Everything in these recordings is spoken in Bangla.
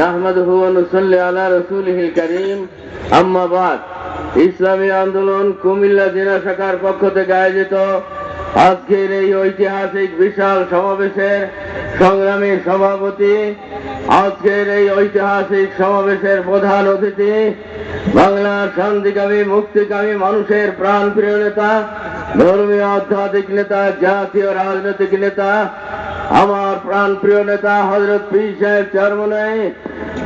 নাহমাদুহু ওয়া নুসাল্লি আলা রাসূলিহিল কারীম। আম্মা ইসলামী আন্দোলন কুমিল্লা জেলা শাখার পক্ষ থেকে আয়োজিত আজকের এই ঐতিহাসিক বিশাল সমাবেশের সংগ্রামী সভাপতি, আজকের এই ঐতিহাসিক সমাবেশের প্রধান অতিথি, বাংলার শান্তিকামী, মুক্তিকামী মানুষের প্রাণ প্রিয় নেতা, ধর্মীয়, আধ্যাত্মিক নেতা, জাতীয়, রাজনৈতিক নেতা আমার প্রাণ প্রিয় নেতা হজরত পীর সাহেব চরমনাই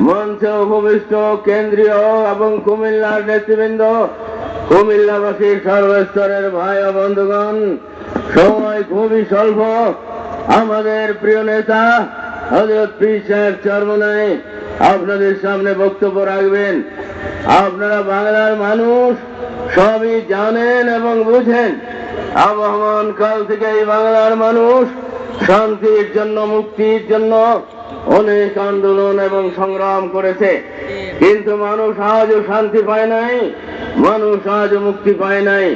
মঞ্চে উপবিষ্ট কেন্দ্রীয় এবং কুমিল্লার নেতৃবৃন্দ, কুমিল্লাবাসীর সর্বস্তরের ভাই ও বন্ধুগণ, সময় খুবই স্বল্প। আমাদের প্রিয় নেতা হজরত পীর সাহেব চরমনাই আপনাদের সামনে বক্তব্য রাখবেন। আপনারা বাংলার মানুষ, সবই জানেন এবং বুঝেন। আবহমান কাল থেকে এই বাংলার মানুষ শান্তির জন্য, মুক্তির জন্য অনেক আন্দোলন এবং সংগ্রাম করেছে। কিন্তু মানুষ আজও শান্তি পায় নাই, মানুষ আজও মুক্তি পায় নাই।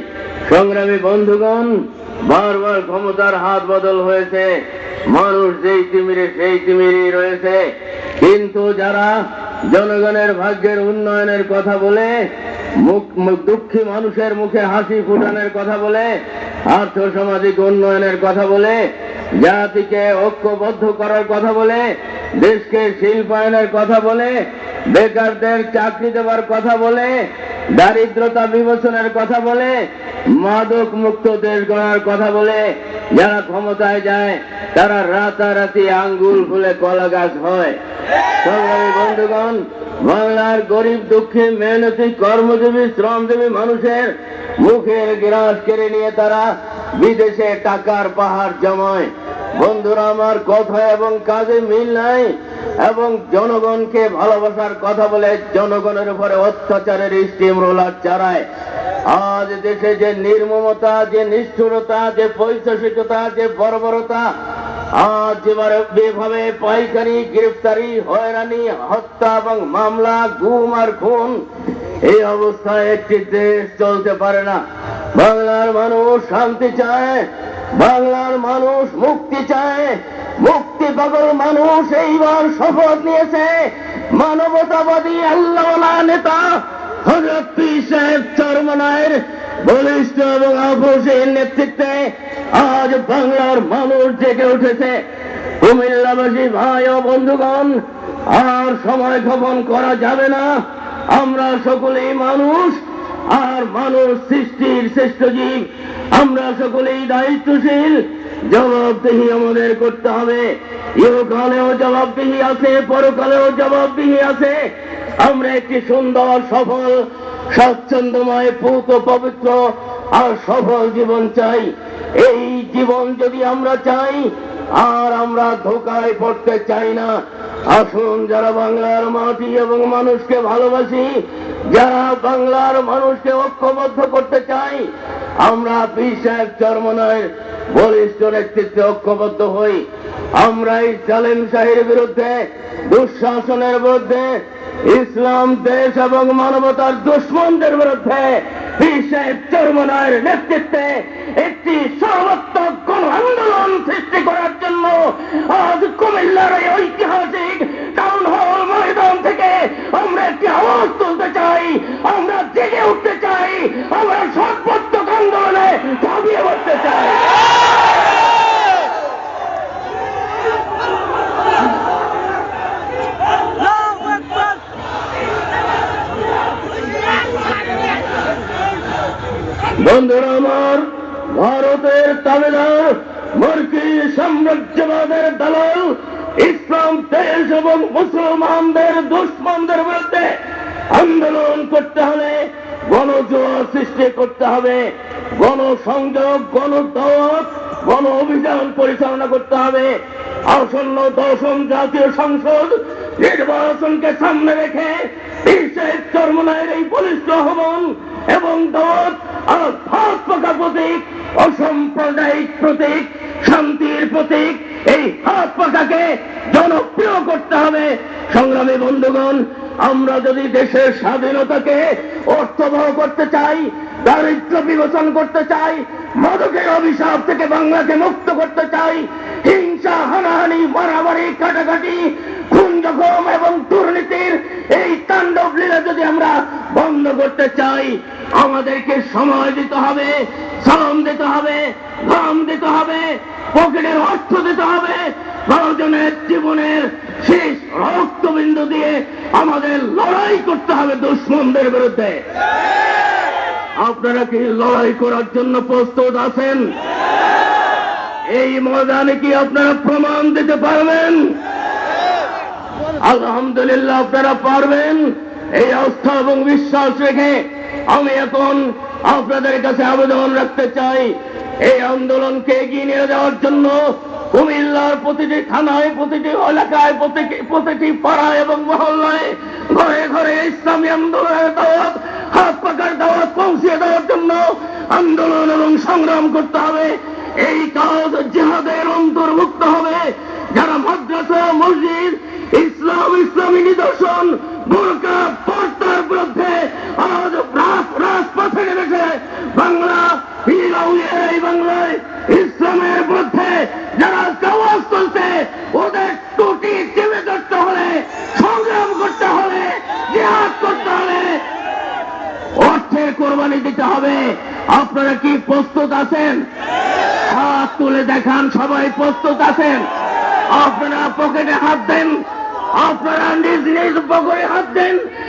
সংগ্রামী বন্ধুগণ, বারবার ক্ষমতার হাত বদল হয়েছে। মানুষ যেই তিমিরে, সেই তিমিরই রয়েছে। কিন্তু যারা জনগণের ভাগ্যের উন্নয়নের কথা বলে দুঃখী মানুষের মুখে হাসি ফুটানোর কথা বলে আর্থ সামাজিক উন্নয়নের কথা বলে জাতিকে ঐক্যবদ্ধ করার কথা বলে, দেশকে শিল্পায়নের কথা বলে, বেকারদের চাকরি দেওয়ার কথা বলে, দারিদ্রতা বিমোচনের কথা বলে, মাদক মুক্ত দেশ গড়ার কথা বলে, যারা ক্ষমতায় যায়, তারা রাতারাতি আঙ্গুল ফুলে কলা গাছ হয়। বন্ধুগণ, বাংলার গরিব দুঃখী মেহনতি কর্মজীবী, শ্রমজীবী মানুষের মুখের গ্রাস কেড়ে নিয়ে তারা বিদেশে টাকার পাহাড় জমায়। বন্ধুরা, আমার কথা এবং কাজে মিল নাই এবং জনগণকে ভালোবাসার কথা বলে জনগণের উপরে অত্যাচারের স্টিম রোলার চালায়। আজ দেশে যে নির্মমতা, যে নিষ্ঠুরতা, যে পৈশাসিকতা যে বর্বরতা, আজ যেভাবে যেভাবে পাইকারি গ্রেফতারি, হয়রানি, হত্যা এবং মামলা, গুম আর খুন, এই অবস্থায় একটি দেশ চলতে পারে না। বাংলার মানুষ শান্তি চায় বাংলার মানুষ মুক্তি চায়, মুক্তি পাগল মানুষ এইবার শপথ নিয়েছে। মানবতাবাদী আল্লাহ নেতা হজরত সাহেব চরমনায়ের বলিষ্ঠ এবং আপোষের নেতৃত্বে আজ বাংলার মানুষ জেগে উঠেছে। কুমিল্লাবাসী ভাই ও বন্ধুগণ, আর সময় ক্ষপন করা যাবে না। আমরা সকলেই মানুষ, আর মানুষ সৃষ্টির শ্রেষ্ঠ জীব। আমরা সকলেই দায়িত্বশীল। জবাবদিহি আমাদের করতে হবে। ইহকালেও জবাবদিহি আছে, পরকালেও জবাবদিহি আছে। আমরা একটি সুন্দর, সফল, স্বাচ্ছন্দ্যময়, পুত, পবিত্র আর সফল জীবন চাই। এই জীবন যদি আমরা চাই, আর আমরা ধোকায় পড়তে চাই না। আসুন যারা বাংলার মাটি এবং মানুষকে ভালোবাসি যারা বাংলার মানুষকে ঐক্যবদ্ধ করতে চাই, আমরা পীর সাহেব চরমনায় বলিষ্ঠ নেতৃত্বে ঐক্যবদ্ধ হই। আমরা এই জালেম শাহের বিরুদ্ধে দুঃশাসনের বিরুদ্ধে, ইসলাম, দেশ এবং মানবতার দুশ্মনদের বিরুদ্ধে পীর সাহেব চরমনায়ের নেতৃত্বে একটি সর্বাত্মক কোন আন্দোলন সৃষ্টি বন্ধুরা আমার, ভারতের তাবেদার মর্কি সাম্রাজ্যবাদের দালাল, ইসলাম, দেশ এবং মুসলমানদের দুশ্মনদের বিরুদ্ধে আন্দোলন করতে হলে গণজোয়া সৃষ্টি করতে হবে। গণসংযোগ গণদাওয়াত গণ অভিযান পরিচালনা করতে হবে। আসন্ন দশম জাতীয় সংসদ নির্বাচনকে সামনে রেখে বিশ্বের চর্মনায়ের এই বলিষ্ঠ আহ্বান এবং দাওয়াত আর প্রতীক, অসাম্প্রদায়িক প্রতীক, শান্তির প্রতীক। এই হাত পাকাকে জনপ্রিয় করতে হবে। সংগ্রামী বন্ধুগণ, আমরা যদি দেশের স্বাধীনতাকে অর্থবহ করতে চাই দারিদ্র বিমোচন করতে চাই, মাদকের অভিশাপ থেকে বাংলাকে মুক্ত করতে চাই, হিংসা, হানাহানি, মারামারি, কাটাকাটি খুন এবং দুর্নীতির এই তাণ্ডব লীলা যদি আমরা বন্ধ করতে চাই, আমাদেরকে সময় দিতে হবে, শ্রম দিতে হবে, ঘাম দিতে হবে, পকেটের অর্থ দিতে হবে প্রয়োজনের জীবনের শেষ রক্তবিন্দু দিয়ে আমাদের লড়াই করতে হবে দুশ্মনদের বিরুদ্ধে। আপনারা কি লড়াই করার জন্য প্রস্তুত আছেন? এই ময়দানে কি আপনারা প্রমাণ দিতে পারবেন? আলহামদুলিল্লাহ, আপনারা পারবেন? এই আস্থা এবং বিশ্বাস রেখে আমি এখন আপনাদের কাছে আবেদন রাখতে চাই। এই আন্দোলনকে এগিয়ে নিয়ে যাওয়ার জন্য কুমিল্লার প্রতিটি থানায়, প্রতিটি এলাকায়, প্রতিটি পাড়ায় এবং মহল্লায় ঘরে ঘরে ইসলামী আন্দোলনের দাওয়াত, হাত পাকার দাওয়াত পৌঁছে দেওয়ার জন্য আন্দোলন এবং সংগ্রাম করতে হবে। এই কাজ জেহাদের অন্তর্ভুক্ত হবে যারা মাদ্রাসা মসজিদ ইসলাম ইসলামী নিদর্শন বোরকা পর্দার বিরুদ্ধে আজ রাজ- রাজপথে নেমেছে বাংলা পীরাউলিয়া এই বাংলায় ইসলামের বিরুদ্ধে যারা আওয়াজ তুলছে, ওদের টুটি চেপে ধরতে হলে, সংগ্রাম করতে হলে, জেহাদ করতে হলে অর্থের কোরবানি দিতে হবে। আপনারা কি প্রস্তুত আছেন? হাত তুলে দেখান, সবাই প্রস্তুত আছেন? আপনারা পকেটে হাত দেন, আপনারা নিজ নিজ পকেটে হাত দেন